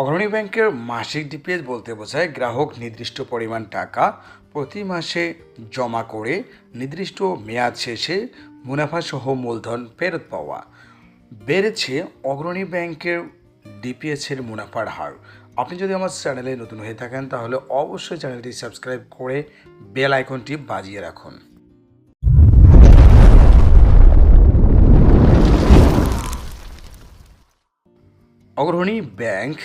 অগ্রণী ব্যাংকের মাসিক ডিপিএস বলতে বোঝায় গ্রাহক নির্দিষ্ট পরিমাণ টাকা প্রতি মাসে জমা করে নির্দিষ্ট মেয়াদ শেষে মুনাফাসহ মূলধন ফেরত পাওয়া। বেড়েছে অগ্রণী ব্যাংকের ডিপিএসের মুনাফার হার। আপনি যদি আমার চ্যানেলে নতুন হয়ে থাকেন, তাহলে অবশ্যই চ্যানেলটি সাবস্ক্রাইব করে বেল আইকনটি বাজিয়ে রাখুন। অগ্রণী ব্যাংক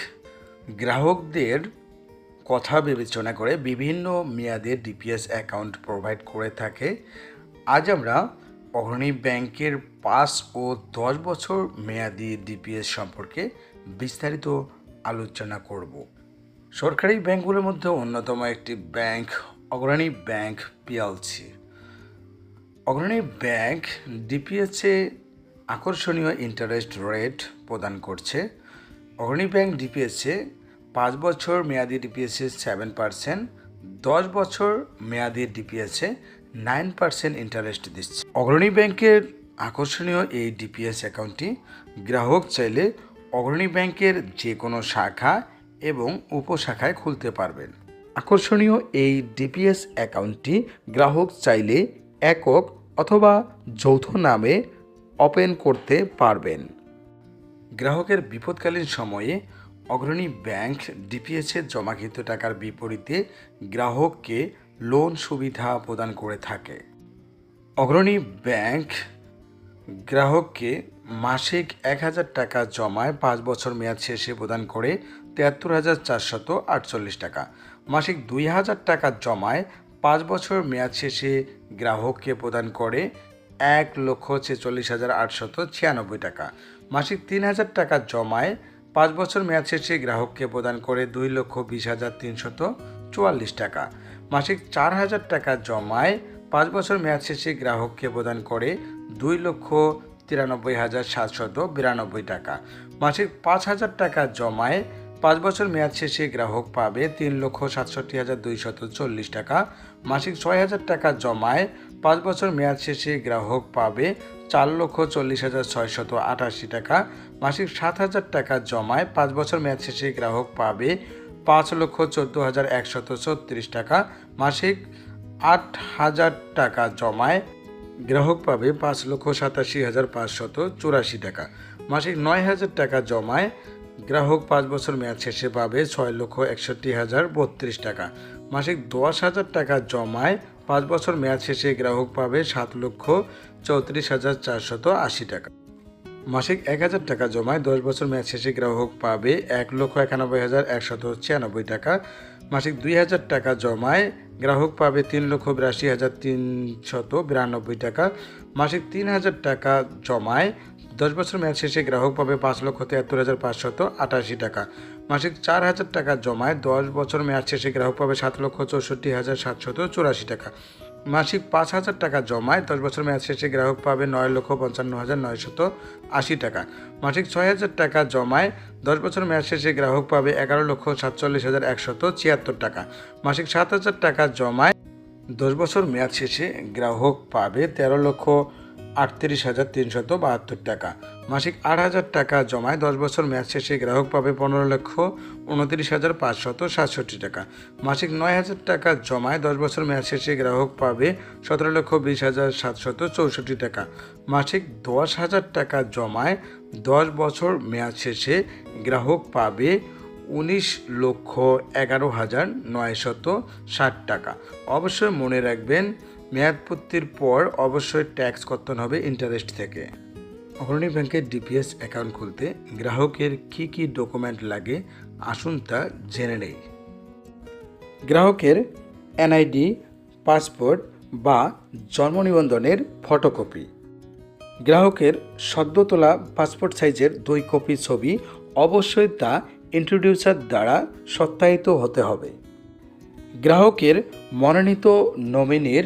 গ্রাহকদের কথা বিবেচনা করে বিভিন্ন মেয়াদের ডিপিএস অ্যাকাউন্ট প্রোভাইড করে থাকে। আজ আমরা অগ্রণী ব্যাংকের পাঁচ ও দশ বছর মেয়াদি ডিপিএস সম্পর্কে বিস্তারিত আলোচনা করব। সরকারি ব্যাংকগুলোর মধ্যে অন্যতম একটি bank Agrani bank PLC. Agrani bank ডিপিএসে আকর্ষণীয় ইন্টারেস্ট রেট প্রদান করছে। অগ্রণী ব্যাংক ডিপিএসে পাঁচ বছর মেয়াদি ডিপিএসে সেভেন পার্সেন্ট দশ বছর মেয়াদি ডিপিএসে নাইন পার্সেন্ট ইন্টারেস্ট দিচ্ছে। অগ্রণী ব্যাংকের আকর্ষণীয় এই ডিপিএস অ্যাকাউন্টটি গ্রাহক চাইলে অগ্রণী ব্যাংকের যে কোনো শাখা এবং উপশাখায় খুলতে পারবেন। আকর্ষণীয় এই ডিপিএস অ্যাকাউন্টটি গ্রাহক চাইলে একক অথবা যৌথ নামে ওপেন করতে পারবেন। গ্রাহকের বিপদকালীন সময়ে অগ্রণী ব্যাংক ডিপিএসে জমাকৃত টাকার বিপরীতে গ্রাহককে লোন সুবিধা প্রদান করে থাকে। অগ্রণী ব্যাংক গ্রাহককে মাসিক এক হাজার টাকা জমায় পাঁচ বছর মেয়াদ শেষে প্রদান করে তিয়াত্তর হাজার চারশত আটচল্লিশ টাকা। মাসিক দুই হাজার টাকা জমায় পাঁচ বছর মেয়াদ শেষে গ্রাহককে প্রদান করে এক লক্ষ ছেচল্লিশ হাজার আটশত ছিয়ানব্বই টাকা। মাসিক তিন হাজার টাকা জমায় পাঁচ বছর মেয়াদ শেষে গ্রাহককে প্রদান করে দুই লক্ষ বিশ হাজার তিনশত চুয়াল্লিশ টাকা। মাসিক চার হাজার টাকা জমায় পাঁচ বছর মেয়াদ শেষে গ্রাহককে প্রদান করে দুই লক্ষ তিরানব্বই হাজার সাতশত বিরানব্বই টাকা। মাসিক পাঁচ হাজার টাকা জমায় পাঁচ বছর মেয়াদ শেষে গ্রাহক পাবে তিন লক্ষ সাতষট্টি হাজার দুইশত চল্লিশ টাকা। মাসিক ছয় হাজার টাকা জমায় পাঁচ বছর মেয়াদ শেষে গ্রাহক পাবে চার লক্ষ চল্লিশ হাজার ছয়শত আটাশি টাকা। মাসিক সাত হাজার টাকা জমায় পাঁচ বছর মেয়াদ শেষে গ্রাহক পাবে পাঁচ লক্ষ চোদ্দ হাজার একশত ছত্রিশ টাকা। মাসিক আট হাজার টাকা জমায় গ্রাহক পাবে পাঁচ লক্ষ সাতাশি হাজার পাঁচশত চুরাশি টাকা। মাসিক নয় হাজার টাকা জমায় গ্রাহক পাঁচ বছর মেয়াদ শেষে পাবে ছয় লক্ষ একষট্টি হাজার বত্রিশ টাকা। মাসিক দশ হাজার টাকা জমায় পাঁচ বছর মেয়াদ শেষে গ্রাহক পাবে সাত লক্ষ চৌত্রিশ হাজার চারশত আশি টাকা। মাসিক এক হাজার টাকা জমায় দশ বছর মেয়াদ শেষে গ্রাহক পাবে এক লক্ষ একানব্বই হাজার একশত ছিয়ানব্বই টাকা। মাসিক দুই হাজার টাকা জমায় গ্রাহক পাবে তিন লক্ষ বিরাশি হাজার তিনশত বিরানব্বই টাকা। মাসিক তিন হাজার টাকা জমায় দশ বছর মেয়াদ শেষে গ্রাহক পাবে পাঁচ লক্ষ তিয়াত্তর হাজার পাঁচশত আটাশি টাকা। মাসিক চার হাজার টাকা জমায় দশ বছর মেয়াদ শেষে গ্রাহক পাবে সাত লক্ষ চৌষট্টি হাজার সাতশত চুরাশি টাকা। মাসিক পাঁচ হাজার টাকা জমায় দশ বছর মেয়াদ শেষে গ্রাহক পাবে নয় লক্ষ পঞ্চান্ন হাজার নয়শত আশি টাকা। মাসিক ছয় হাজার টাকা জমায় দশ বছর মেয়াদ শেষে গ্রাহক পাবে এগারো লক্ষ সাতচল্লিশ হাজার একশত ছিয়াত্তর টাকা। মাসিক সাত হাজার টাকা জমায় দশ বছর মেয়াদ শেষে গ্রাহক পাবে তেরো লক্ষ আটত্রিশ হাজার তিনশত বাহাত্তর টাকা। মাসিক আট হাজার টাকা জমায় দশ বছর মেয়াদ শেষে গ্রাহক পাবে পনেরো লক্ষ উনত্রিশ হাজার পাঁচশত সাতষট্টি টাকা। মাসিক নয় হাজার টাকা জমায় দশ বছর মেয়াদ শেষে গ্রাহক পাবে সতেরো লক্ষ বিশ হাজার সাতশত চৌষট্টি টাকা। মাসিক দশ হাজার টাকা জমায় দশ বছর মেয়াদ শেষে গ্রাহক পাবে উনিশ লক্ষ এগারো হাজার নয়শত ষাট টাকা। অবশ্যই মনে রাখবেন মেয়াদপূর্তির পর অবশ্যই ট্যাক্স কর্তন হবে ইন্টারেস্ট থেকে। অগ্রণী ব্যাংকের ডিপিএস অ্যাকাউন্ট খুলতে গ্রাহকের কি কি ডকুমেন্ট লাগে আসুন তা জেনে নেই। গ্রাহকের এনআইডি পাসপোর্ট বা জন্ম নিবন্ধনের ফটোকপি গ্রাহকের সদ্য তোলা পাসপোর্ট সাইজের দুই কপি ছবি অবশ্যই তা ইন্ট্রোডিউসার দ্বারা সত্যায়িত হতে হবে। গ্রাহকের মনোনীত নমিনির